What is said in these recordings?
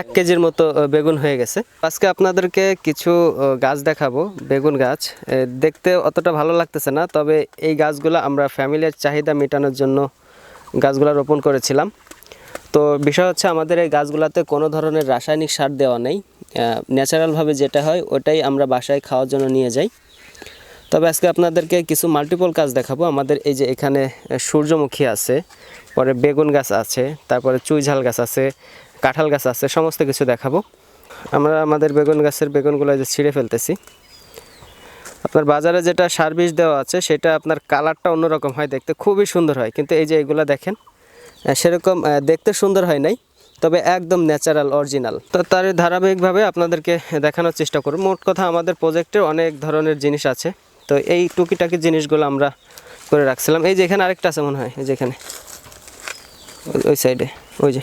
এক কেজির মতো বেগুন হয়ে গেছে। আজকে আপনাদেরকে কিছু গাছ দেখাবো, বেগুন গাছ। দেখতে অতটা ভালো লাগতেছে না, তবে এই গাছগুলো আমরা ফ্যামিলির চাহিদা মেটানোর জন্য গাছগুলো রোপণ করেছিলাম। তো বিষয় হচ্ছে, আমাদের এই গাছগুলোতে কোনো ধরনের রাসায়নিক সার দেওয়া নেই। ন্যাচারালভাবে যেটা হয়, ওটাই আমরা বাসায় খাওয়ার জন্য নিয়ে যাই। তবে আজকে আপনাদেরকে কিছু মাল্টিপল কাজ দেখাবো। আমাদের এই যে এখানে সূর্যমুখী আছে, পরে বেগুন গাছ আছে, তারপরে চুইঝাল গাছ আছে কাঁঠাল গাছ আছে, সমস্ত কিছু দেখাবো। আমরা আমাদের বেগুন গাছের বেগুনগুলো যে ছিঁড়ে ফেলতেছি। আপনার বাজারে যেটা সার দেওয়া আছে, সেটা আপনার কালারটা অন্যরকম হয় দেখতে, খুবই সুন্দর হয়। কিন্তু এই যে এগুলো দেখেন সেরকম দেখতে সুন্দর হয় নাই, তবে একদম ন্যাচারাল, অরিজিনাল। তো তার ধারাবাহিকভাবে আপনাদেরকে দেখানোর চেষ্টা করব। মোট কথা আমাদের প্রজেক্টে অনেক ধরনের জিনিস আছে। তো এই টুকিটাকি জিনিসগুলো আমরা করে রাখছিলাম। এই যে এখানে আরেকটা আছে মনে হয়, এই যে এখানে, ওই সাইডে ওই যে।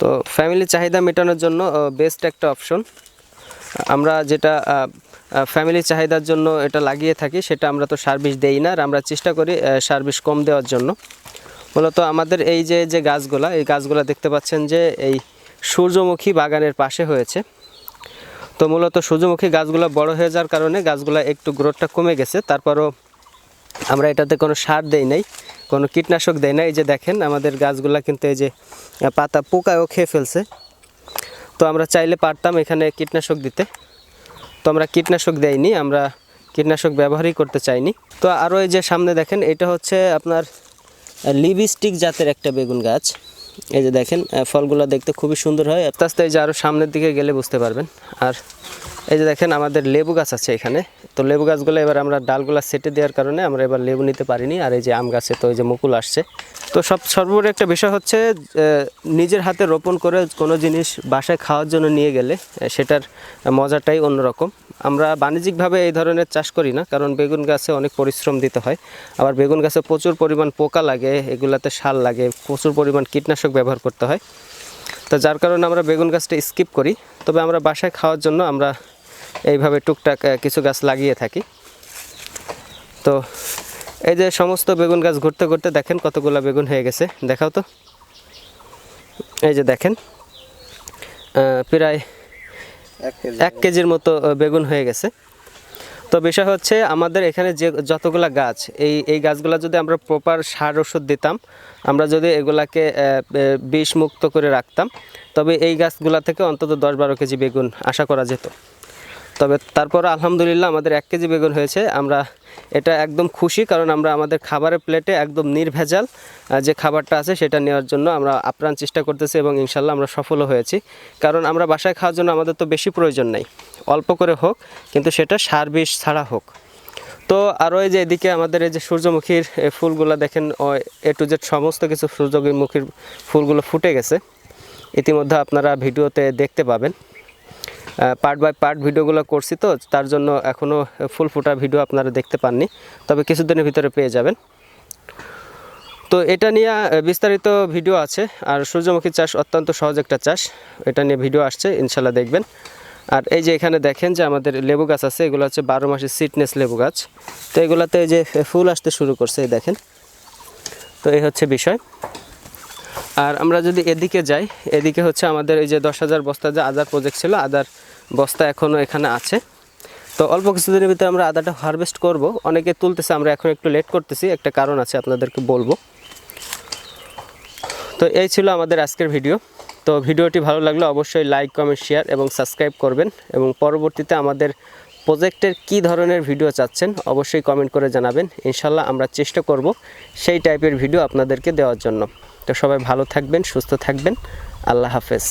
তো ফ্যামিলি চাহিদা মেটানোর জন্য বেস্ট একটা অপশন আমরা যেটা ফ্যামিলি চাহিদার জন্য এটা লাগিয়ে থাকি, সেটা আমরা তো সার্ভিস দেই না, আর আমরা চেষ্টা করি সার্ভিস কম দেওয়ার জন্য। মূলত আমাদের এই যে যে গাছগুলা, এই গাছগুলা দেখতে পাচ্ছেন যে, এই সূর্যমুখী বাগানের পাশে হয়েছে। তো মূলত সূর্যমুখী গাছগুলো বড় হয়ে যাওয়ার কারণে গাছগুলা একটু গ্রোথটা কমে গেছে। তারপরও আমরা এটাতে কোনো সার দেই নাই। কোনো কীটনাশক দেয় না। এই যে দেখেন, আমাদের গাছগুলা কিন্তু এই যে পাতা পোকায়ও খেয়ে ফেলছে। তো আমরা চাইলে পারতাম এখানে কীটনাশক দিতে। তো আমরা কীটনাশক দেয়নি আমরা কীটনাশক ব্যবহারই করতে চাইনি। তো আরও এই যে সামনে দেখেন, এটা হচ্ছে আপনার লিপস্টিক জাতের একটা বেগুন গাছ। এই যে দেখেন ফলগুলো দেখতে খুবই সুন্দর হয়। আস্তে আস্তে এই যে আরও সামনের দিকে গেলে বুঝতে পারবেন। আর এই যে দেখেন, আমাদের লেবু গাছ আছে এখানে। তো লেবু গাছগুলো এবার আমরা ডালগুলো সেটে দেওয়ার কারণে আমরা এবার লেবু নিতে পারিনি। আর এই যে আম গাছে তো এই যে মুকুল আসছে। তো সব সর্বোপরি একটা বিষয় হচ্ছে নিজের হাতে রোপণ করে কোনো জিনিস বাসায় খাওয়ার জন্য নিয়ে গেলে সেটার মজাটাই অন্যরকম। আমরা বাণিজ্যিকভাবে এই ধরনের চাষ করি না, কারণ বেগুন গাছে অনেক পরিশ্রম দিতে হয়। আবার বেগুন গাছে প্রচুর পরিমাণ পোকা লাগে, এগুলাতে সার লাগে, প্রচুর পরিমাণ কীটনাশক ব্যবহার করতে হয়। তো যার কারণে আমরা বেগুন গাছটা স্কিপ করি, তবে আমরা বাসায় খাওয়ার জন্য আমরা এইভাবে টুকটাক কিছু গাছ লাগিয়ে থাকি। তো এই যে সমস্ত বেগুন গাছ ঘুরতে ঘুরতে দেখেন কতগুলো বেগুন হয়ে গেছে। দেখাও তো। এই যে দেখেন প্রায় এক কেজির মতো বেগুন হয়ে গেছে। তো বিষয় হচ্ছে আমাদের এখানে যে যতগুলা গাছ এই এই গাছগুলো যদি আমরা প্রপার সার ওষুধ দিতাম আমরা যদি এগুলাকে বিষ মুক্ত করে রাখতাম তবে এই গাছগুলা থেকে অন্তত দশ বারো কেজি বেগুন আশা করা যেত। তবে তারপর আলহামদুলিল্লাহ আমাদের এক কেজি বেগুন হয়েছে। আমরা এটা একদম খুশি কারণ আমরা আমাদের খাবারের প্লেটে একদম নির্ভেজাল যে খাবারটা আছে সেটা নেওয়ার জন্য আমরা আপ্রাণ চেষ্টা করতেছি এবং ইনশাল্লাহ আমরা সফলও হয়েছি। কারণ আমরা বাসায় খাওয়ার জন্য আমাদের তো বেশি প্রয়োজন নাই। অল্প করে হোক, কিন্তু সেটা সার বিষ ছাড়া হোক। তো আরও এই যে এদিকে আমাদের এই যে সূর্যমুখীর ফুলগুলো দেখেন এ টু জেড সমস্ত কিছু সূর্যমুখীর ফুলগুলো ফুটে গেছে। ইতিমধ্যে আপনারা ভিডিওতে দেখতে পাবেন। পার্ট বাই পার্ট ভিডিওগুলো করছি তো, তার জন্য এখনও ফুল ফুটা ভিডিও আপনারা দেখতে পাননি, তবে কিছুদিনের ভিতরে পেয়ে যাবেন। তো এটা নিয়ে বিস্তারিত ভিডিও আছে, আর সূর্যমুখী চাষ অত্যন্ত সহজ একটা চাষ, এটা নিয়ে ভিডিও আসছে, ইনশাল্লাহ দেখবেন। আর এই যে এখানে দেখেন যে আমাদের লেবু গাছ আছে, এগুলো হচ্ছে বারো মাসের সিটনেস লেবু গাছ। তো এগুলোতে এই যে ফুল আসতে শুরু করছে, এই দেখেন। তো এই হচ্ছে বিষয়। আর আমরা যদি এদিকে যাই, এদিকে হচ্ছে আমাদের এই যে দশ হাজার বস্তা যে আদার প্রজেক্ট ছিল, আদার বস্তা এখনও এখানে আছে। তো অল্প কিছুদিনের ভিতরে আমরা আদাটা হারভেস্ট করব। অনেকে তুলতেছে, আমরা এখন একটু লেট করতেছি। একটা কারণ আছে, আপনাদেরকে বলব। তো এই ছিল আমাদের আজকের ভিডিও তো ভিডিওটি ভালো লাগলে অবশ্যই লাইক কমেন্ট শেয়ার এবং সাবস্ক্রাইব করবেন এবং পরবর্তীতে আমাদের প্রজেক্টের কি ধরনের ভিডিও চাচ্ছেন অবশ্যই কমেন্ট করে জানাবেন। ইনশাল্লাহ আমরা চেষ্টা করব সেই টাইপের ভিডিও আপনাদেরকে দেওয়ার জন্য। তো সবাই ভালো থাকবেন, সুস্থ থাকবেন। আল্লাহ হাফেজ।